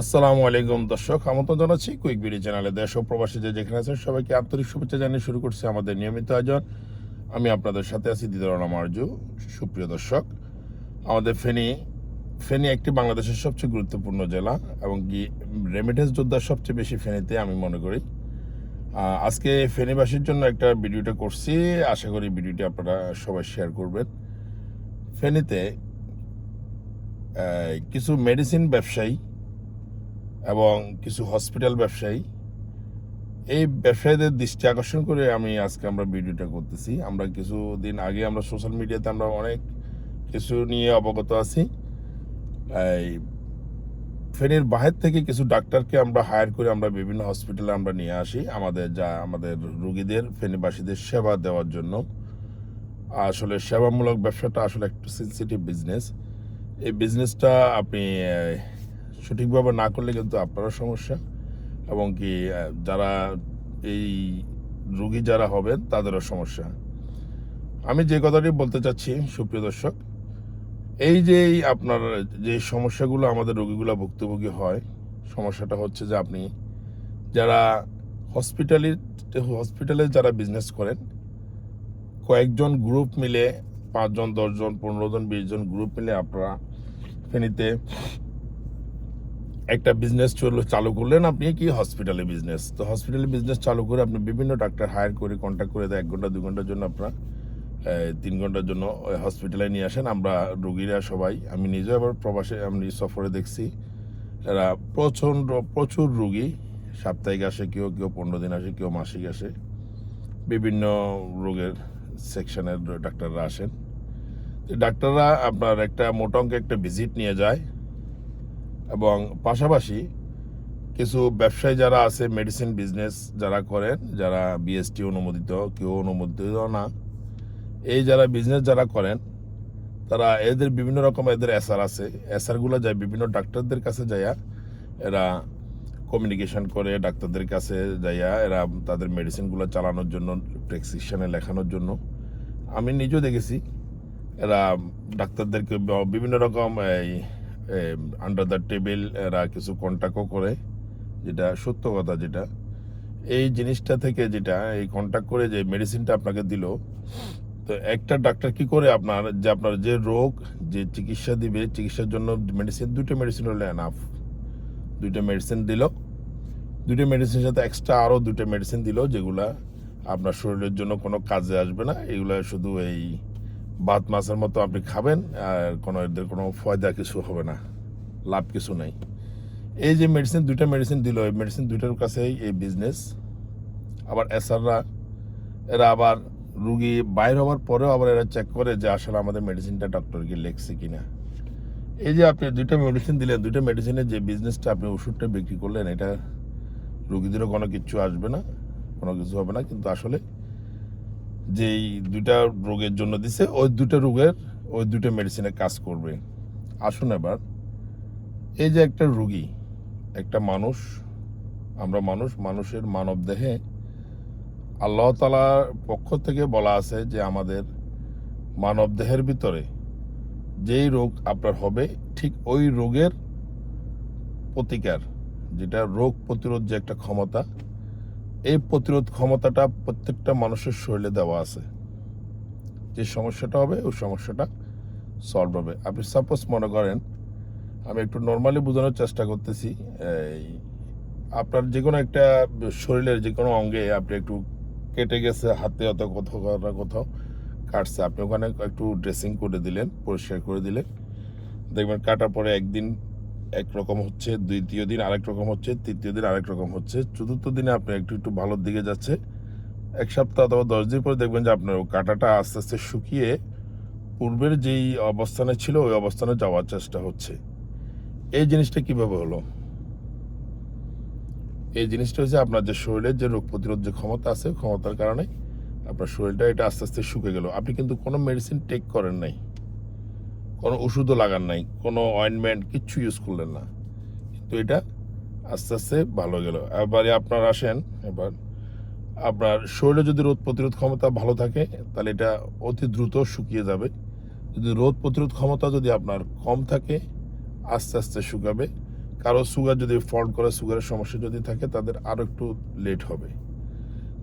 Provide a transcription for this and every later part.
আসসালামু আলাইকুম দর্শক, আমন্ত্রণ জানাচ্ছি কুইক বিডি চ্যানেলে দেশ ও প্রবাসী যে যেখানে আছেন, সবাইকে আন্তরিক শুভেচ্ছা জানিয়ে শুরু করছি আমাদের নিয়মিত আয়োজন। আমি আপনাদের সাথে আছি দিদারণ আরজু। সুপ্রিয় দর্শক, আমাদের ফেনী ফেনী একটি বাংলাদেশের সবচেয়ে গুরুত্বপূর্ণ জেলা এবং কি রেমিটেন্স যোদ্ধার সবচেয়ে বেশি ফেনীতে আমি মনে করি। আজকে ফেনীবাসীর জন্য একটা ভিডিওটা করছি। আশা করি ভিডিওটি আপনারা সবাই শেয়ার করবেন। ফেনীতে কিছু মেডিসিন ব্যবসায়ী এবং কিছু হসপিটাল ব্যবসায়ী, এই ব্যবসায়ীদের দৃষ্টি আকর্ষণ করে আমি আজকে আমরা ভিডিওটা করতেছি। আমরা কিছুদিন আগে আমরা সোশ্যাল মিডিয়াতে আমরা অনেক কিছু নিয়ে অবগত আছি। এই ফেনীর বাহির থেকে কিছু ডাক্তারকে আমরা হায়ার করে আমরা বিভিন্ন হসপিটালে আমরা নিয়ে আসি। আমাদের যা, আমাদের রুগীদের, ফেনীবাসীদের সেবা দেওয়ার জন্য। আসলে সেবামূলক ব্যবসাটা আসলে একটু সেন্সিটিভ বিজনেস এই বিজনেসটা আপনি সঠিকভাবে না করলে কিন্তু আপনারও সমস্যা এবং কি যারা এই রুগী যারা হবেন তাদেরও সমস্যা। আমি যে কথাটি বলতে চাচ্ছি, সুপ্রিয় দর্শক, এই যে আপনার যে সমস্যাগুলো আমাদের রোগীগুলো ভুক্তভোগী হয়, সমস্যাটা হচ্ছে যে আপনি যারা হসপিটালি হসপিটালে যারা বিজনেস করেন, কয়েকজন গ্রুপ মিলে, পাঁচজন, দশজন, পনেরো জন, বিশ জন গ্রুপ মিলে আপনারা ফেনীতে একটা বিজনেস চলো, চালু করলেন আপনি কি হসপিটালে বিজনেস তো হসপিটালে বিজনেস চালু করে আপনি বিভিন্ন ডাক্তার হায়ার করে কন্ট্যাক্ট করে দেয়, এক ঘণ্টা দু ঘণ্টার জন্য আপনার তিন ঘণ্টার জন্য হসপিটালে নিয়ে আসেন। আমরা রুগীরা সবাই, আমি নিজেও আবার প্রবাসে, আমি সফরে দেখছি, এরা প্রচণ্ড, প্রচুর রুগী। সাপ্তাহিক আসে কেউ কেউ পনেরো দিন আসে, কেউ মাসিক আসে। বিভিন্ন রোগের সেকশনের ডাক্তাররা আসেন। ডাক্তাররা আপনার একটা মোটা অঙ্কে একটা ভিজিট নিয়ে যায়। এবং পাশাপাশি কিছু ব্যবসায়ী যারা আছে মেডিসিন বিজনেস যারা করেন, যারা বিএসটি অনুমোদিত, কেউ অনুমোদিত না, এই যারা বিজনেস যারা করেন, তারা এদের বিভিন্ন রকম এদের এসআর আছে। এসআরগুলো যায় বিভিন্ন ডাক্তারদের কাছে যাইয়া এরা কমিউনিকেশন করে, ডাক্তারদের কাছে যাইয়া এরা তাদের মেডিসিনগুলো চালানোর জন্য প্রেসক্রিপশনে লেখানোর জন্য। আমি নিজেও দেখেছি, এরা ডাক্তারদেরকে বিভিন্ন রকম এই আন্ডার দ্য টেবিল এরা কিছু কন্ট্যাক্টও করে, যেটা সত্য কথা যেটা। এই জিনিসটা থেকে যেটা, এই কন্ট্যাক্ট করে যে মেডিসিনটা আপনাকে দিল, তো একটা ডাক্তার কি করে আপনার, যে আপনার যে রোগ, যে চিকিৎসা দিবে, চিকিৎসার জন্য মেডিসিন দুটো মেডিসিন হলে এনাফ দুইটা মেডিসিন দিল দুটো মেডিসিনের সাথে এক্সট্রা আরও দুটো মেডিসিন দিল, যেগুলা আপনার শরীরের জন্য কোনো কাজে আসবে না, এগুলা শুধু এই ভাত মাছের মতো আপনি খাবেন, আর কোনো এদের কোনো ফয়দা কিছু হবে না, লাভ কিছু নাই। এই যে মেডিসিন দুইটা মেডিসিন দিল, এই মেডিসিন দুইটার কাছেই এই বিজনেস আবার এসআররা এরা আবার রুগী বাইর হওয়ার পরেও আবার এরা চেক করে যে আসলে আমাদের মেডিসিনটা ডক্টরকে লেখছে কি না এই যে আপনি দুইটা মেডিসিন দিলেন, দুইটা মেডিসিনের যে বিজনেসটা আপনি ওষুধটা বিক্রি করলেন, এটা রুগীদেরও কোনো কিছু আসবে না, কোনো কিছু হবে না, কিন্তু আসলে যেই দুইটা রোগের জন্য দিছে, ওই দুটো রোগের, ওই দুটো মেডিসিনে কাজ করবে। আসুন এবার, এই যে একটা রুগী, একটা মানুষ, আমরা মানুষ, মানুষের মানব দেহে আল্লাহ তালার পক্ষ থেকে বলা আছে যে আমাদের মানব দেহের ভিতরে যেই রোগ আপনার হবে, ঠিক ওই রোগের প্রতিকার, যেটা রোগ প্রতিরোধ যে একটা ক্ষমতা এই প্রতিরোধ ক্ষমতাটা প্রত্যেকটা মানুষের শরীরে দেওয়া আছে। যে সমস্যাটা হবে, ওই সমস্যাটা সলভ হবে। আপনি সাপোজ মনে করেন, আমি একটু নর্মালি বোঝানোর চেষ্টা করতেছি, এই আপনার যে কোনো একটা শরীরের যে কোনো অঙ্গে আপনি একটু কেটে গেছে, হাতে অত কোথাও কোথাও কোথাও কাটছে, আপনি ওখানে একটু ড্রেসিং করে দিলেন, পরিষ্কার করে দিলেন। দেখবেন কাটার পরে একদিন একরকম হচ্ছে, দ্বিতীয় দিন আরেক রকম হচ্ছে, তৃতীয় দিন আরেক রকম হচ্ছে। চতুর্থ দিনে আপনি একটু একটু ভালোর দিকে যাচ্ছে। এক সপ্তাহ অথবা দশ দিন পরে দেখবেন যে আপনার কাঁটাটা আস্তে আস্তে শুকিয়ে পূর্বের যেই অবস্থানে ছিল, ওই অবস্থানে যাওয়ার চেষ্টা হচ্ছে। এই জিনিসটা কীভাবে হলো? এই জিনিসটা হচ্ছে আপনার যে শরীরের যে রোগ প্রতিরোধ যে ক্ষমতা আছে, ক্ষমতার কারণে আপনার শরীরটা এটা আস্তে আস্তে শুকে গেল। আপনি কিন্তু কোনো মেডিসিন টেক করেন নাই। কোনো ওষুধও লাগান নাই, কোনো অয়েনমেন্ট কিচ্ছু ইউজ করলেন না। কিন্তু এটা আস্তে আস্তে ভালো গেল। এবারে আপনার আসেন, এবার আপনার শরীরে যদি রোগ প্রতিরোধ ক্ষমতা ভালো থাকে, তাহলে এটা অতি দ্রুত শুকিয়ে যাবে। যদি রোগ প্রতিরোধ ক্ষমতা যদি আপনার কম থাকে, আস্তে আস্তে শুকাবে। কারও সুগার যদি ফল্ট করে সুগারের সমস্যা যদি থাকে, তাদের আরও একটু লেট হবে।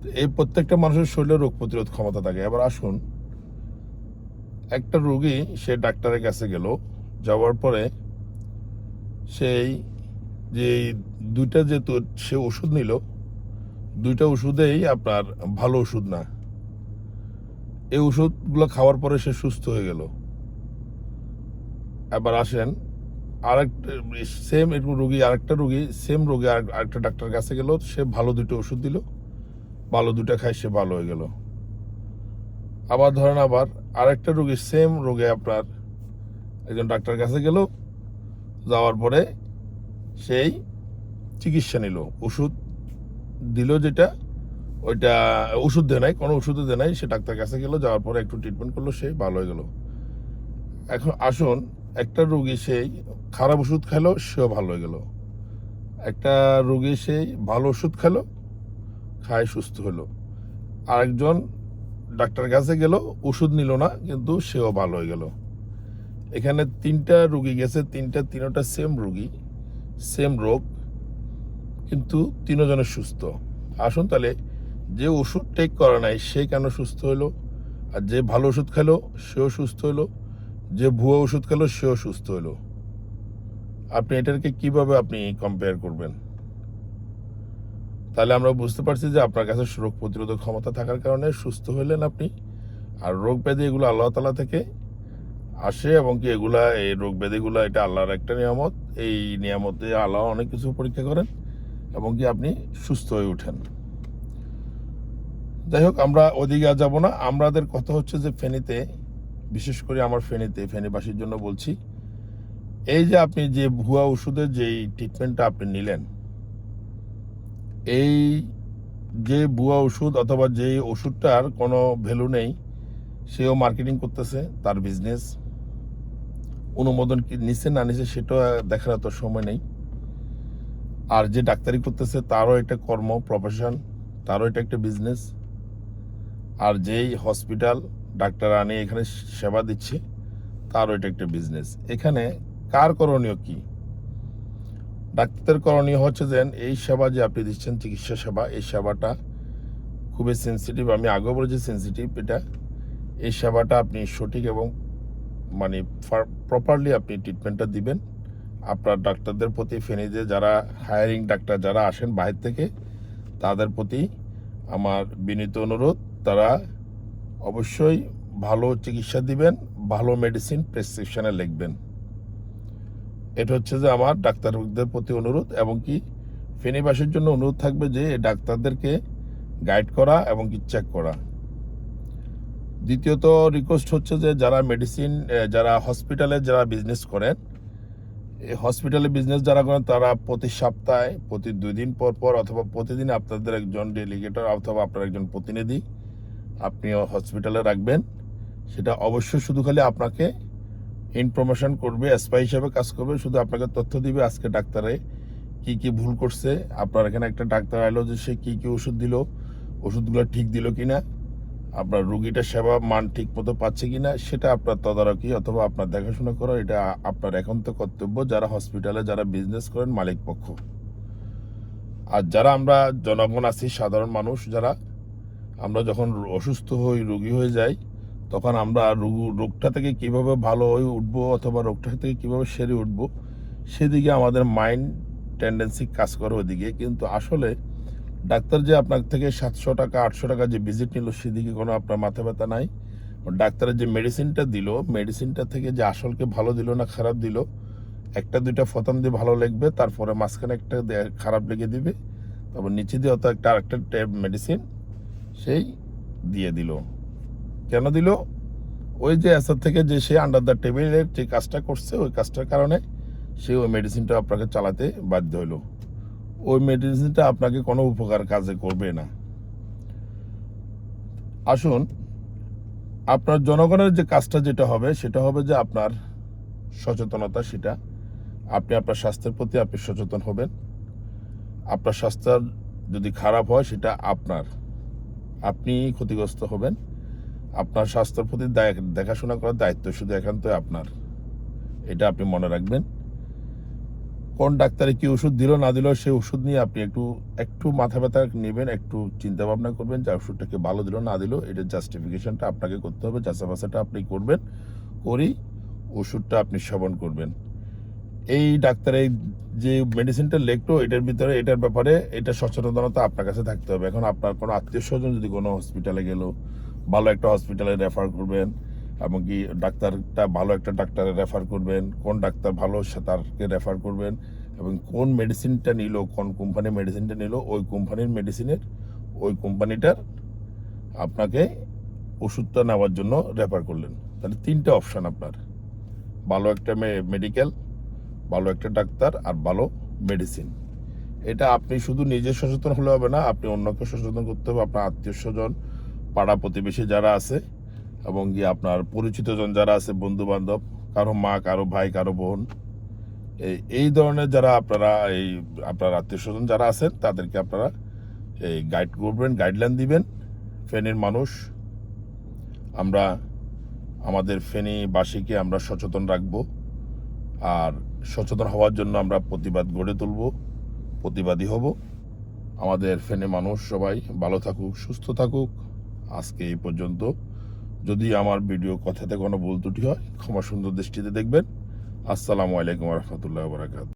তো এই প্রত্যেকটা মানুষের শরীরে রোগ প্রতিরোধ ক্ষমতা থাকে। এবার আসুন একটা রুগী সে ডাক্তারের কাছে গেল, যাওয়ার পরে সেই যে দুইটা যে সে ওষুধ নিল, দুইটা ওষুধেই আপনার ভালো ওষুধ না। এই ওষুধগুলো খাওয়ার পরে সে সুস্থ হয়ে গেল। এবার আসেন আরেকটা সেম এরকম রোগী, আরেকটা রুগী সেম রোগী আরেক- আরেকটা ডাক্তার কাছে গেল, সে ভালো দুটো ওষুধ দিল, ভালো দুটো খায়, সে ভালো হয়ে গেল। আবার ধরেন আবার আরেকটা রোগী সেম রোগে আপনার একজন ডাক্তার কাছে গেল, যাওয়ার পরে সেই চিকিৎসা নিল। ওষুধ দিল যেটা, ওইটা ওষুধ দেয় নাই, কোনো ওষুধও দেয় নাই, সে ডাক্তার কাছে গেল, যাওয়ার পরে একটু ট্রিটমেন্ট করল, সে ভালো হয়ে গেল। এখন আসুন, একটা রোগী সেই খারাপ ওষুধ খেলো সেও ভালো হয়ে গেল। একটা রোগী সেই ভালো ওষুধ খেলো খায় সুস্থ হলো আরেকজন ডাক্তার কাছে গেল, ওষুধ নিল না, কিন্তু সেও ভালো হয়ে গেল। এখানে তিনটা রুগী গেছে, তিনটা, তিনোটা সেম রুগী সেম রোগ, কিন্তু তিনজনের সুস্থ। আসুন তাহলে, যে ওষুধ টেক করে নাই, সে কেন সুস্থ হলো? আর যে ভালো ওষুধ খেলো, সেও সুস্থ হলো। যে ভুয়া ওষুধ খেলো, সেও সুস্থ হলো। আপনি এটাকে কীভাবে আপনি কম্পেয়ার করবেন? তাহলে আমরা বুঝতে পারছি যে আপনার কাছে রোগ প্রতিরোধক ক্ষমতা থাকার কারণে সুস্থ হলেন আপনি। আর রোগ ব্যাধি এগুলো আল্লাহ তালা থেকে আসে এবং কি এগুলা, এই রোগ ব্যাধিগুলো এটা আল্লাহর একটা নিয়ামত। এই নিয়ামতে আল্লাহ অনেক কিছু পরীক্ষা করেন এবং কি আপনি সুস্থ হয়ে ওঠেন যাই হোক, আমরা ওদিকে আর যাব না। আমাদের কথা হচ্ছে যে ফেনীতে, বিশেষ করে আমার ফেনীতে, ফেনীবাসীর জন্য বলছি, এই যে আপনি যে ভুয়া ওষুধের যেই ট্রিটমেন্টটা আপনি নিলেন এই যে ভুয়া ওষুধ অথবা যে ওষুধটার কোনো ভ্যালু নেই, সেও মার্কেটিং করতেছে, তার বিজনেস অনুমোদন কি নিচ্ছে না নিচ্ছে সেটা দেখার তো সময় নেই। আর যে ডাক্তারি করতেছে, তারও একটা কর্ম প্রফেশন তারও এটা একটা বিজনেস আর যেই হসপিটাল ডাক্তার আনে, এখানে সেবা দিচ্ছে, তারও এটা একটা বিজনেস এখানে কার করণীয় কি? ডাক্তার করণীয় হচ্ছে যে এই সেবা যে আপনি দিচ্ছেন, চিকিৎসা সেবা, এই সেবাটা খুবই সেন্সিটিভ আমি আগেও বলেছি সেন্সিটিভ এটা এই সেবাটা আপনি সঠিক এবং মানে প্রপারলি আপনি ট্রিটমেন্টটা দিবেন। আপনার ডাক্তারদের প্রতি ফেনীতে যারা হায়ারিং ডাক্তার যারা আসেন বাইরে থেকে, তাদের প্রতি আমার বিনীত অনুরোধ, তারা অবশ্যই ভালো চিকিৎসা দিবেন, ভালো মেডিসিন প্রেসক্রিপশানে লিখবেন। এটা হচ্ছে যে আমার ডাক্তারদের প্রতি অনুরোধ এবং কি ফেনীবাসীর জন্য অনুরোধ থাকবে যে ডাক্তারদেরকে গাইড করা এবং কি চেক করা। দ্বিতীয়ত রিকোয়েস্ট হচ্ছে যে যারা মেডিসিন যারা হসপিটালে যারা বিজনেস করেন, এই হসপিটালে বিজনেস যারা করেন তারা প্রতি সপ্তাহে, প্রতি দুই দিন পর পর অথবা প্রতিদিন আপনাদের একজন ডেলিগেটর অথবা আপনার একজন প্রতিনিধি আপনিও হসপিটালে রাখবেন। সেটা অবশ্যই শুধু খালি আপনাকে ইনফরমেশন করবে স্পাই হিসাবে কাজ করবে, শুধু আপনাকে তথ্য দিবে আজকে ডাক্তারে কি কি ভুল করছে। আপনার এখানে একটা ডাক্তার আইলো যে সে কি কি ওষুধ দিল, ওষুধগুলো ঠিক দিল কিনা, আপনার রুগীটা সেবা মান ঠিক মতো পাচ্ছে কিনা, সেটা আপনার তদারকি অথবা আপনার দেখাশোনা করা, এটা আপনার একান্ত কর্তব্য যারা হসপিটালে যারা বিজনেস করেন মালিক পক্ষ আর যারা আমরা জনগণ আছি, সাধারণ মানুষ যারা, আমরা যখন অসুস্থ হই, রোগী হয়ে যাই তখন আমরা রোগ- রোগটা থেকে কীভাবে ভালো হয়ে উঠবো অথবা রোগটা থেকে কীভাবে সেরে উঠবো, সেদিকে আমাদের মাইন্ড টেন্ডেন্সি কাজ করে ওদিকে কিন্তু আসলে ডাক্তার যে আপনার থেকে সাতশো টাকা, আটশো টাকা যে ভিজিট নিল, সেদিকে কোনো আপনার মাথা ব্যথা নাই। ডাক্তারের যে মেডিসিনটা দিল মেডিসিনটা থেকে যে আসলকে ভালো দিল না খারাপ দিল, একটা, দুইটা ফতন দিয়ে ভালো লাগবে তারপরে মাঝখানে একটা খারাপ লেগে দিবে, তারপর নিচে দিয়ে অত একটা, আরেকটা মেডিসিন সেই দিয়ে দিল। কেন দিল? ওই যে অ্যাসার থেকে যে সে আন্ডার দ্য টেবিলের যে কাজটা করছে, ওই কাজটার কারণে সে ওই মেডিসিনটা আপনাকে চালাতে বাধ্য হলো। ওই মেডিসিনটা আপনাকে কোনো উপকার কাজে করবে না। আসুন, আপনার জনগণের যে কাজটা যেটা হবে, সেটা হবে যে আপনার সচেতনতা সেটা। আপনি আপনার স্বাস্থ্যের প্রতি আপনি সচেতন হবেন। আপনার স্বাস্থ্য যদি খারাপ হয়, সেটা আপনার। আপনি ক্ষতিগ্রস্ত হবেন। আপনার স্বাস্থ্যের প্রতি দেখাশোনা করার দায়িত্ব শুধু একান্তই আপনার। এটা আপনি মনে রাখবেন। কোন ডাক্তারে কি ওষুধ দিল, না দিল, সেই ওষুধ নিয়ে আপনি একটু একটু মাথা ব্যথা নেবেন, একটু চিন্তা ভাবনা করবেন যে ওষুধটাকে ভালো দিল, না দিল এটার জাস্টিফিকেশনটা আপনাকে করতে হবে যাচাবাচাটা আপনি করবেন করেই ওষুধটা আপনি সেবন করবেন। এই ডাক্তারের যে মেডিসিনটা লিখলো, এটার ভিতরে, এটার ব্যাপারে, এটা সচেতনতা আপনার কাছে থাকতে হবে। এখন আপনার কোনো আত্মীয় স্বজন যদি কোনো হসপিটালে গেল ভালো একটা হসপিটালে রেফার করবেন এমনকি ডাক্তারটা ভালো একটা ডাক্তারে রেফার করবেন, কোন ডাক্তার ভালো তারকে রেফার করবেন, এবং কোন মেডিসিনটা নিল, কোন কোম্পানির মেডিসিনটা নিল, ওই কোম্পানির মেডিসিনের ওই কোম্পানিটার আপনাকে ওষুধটা নেওয়ার জন্য রেফার করলেন। তাহলে তিনটে অপশান আপনার। ভালো একটা মেডিকেল ভালো একটা ডাক্তার, আর ভালো মেডিসিন এটা আপনি শুধু নিজে সচেতন হলে হবে না, আপনি অন্যকে সচেতন করতে হবে, আপনার আত্মীয় স্বজন পাড়া প্রতিবেশী যারা আছে এবং কি আপনার পরিচিতজন যারা আছে বন্ধু বান্ধব কারও মা, কারও ভাই, কারও বোন, এই এই ধরনের যারা আপনারা এই আপনার আত্মীয় স্বজন যারা আছেন, তাদেরকে আপনারা এই গাইড করবেন গাইডলাইন দিবেন। ফেনীর মানুষ, আমরা আমাদের ফেনীবাসীকে আমরা সচেতন রাখব আর সচেতন হওয়ার জন্য আমরা প্রতিবাদ গড়ে তুলব, প্রতিবাদী হব। আমাদের ফেনে মানুষ সবাই ভালো থাকুক, সুস্থ থাকুক। আজকে এই পর্যন্ত। যদি আমার ভিডিও কথাতে কোনো ভুল ত্রুটি হয়, ক্ষমা সুন্দর দৃষ্টিতে দেখবেন। আসসালামু আলাইকুম রহমতুল্লাহ বারাকাত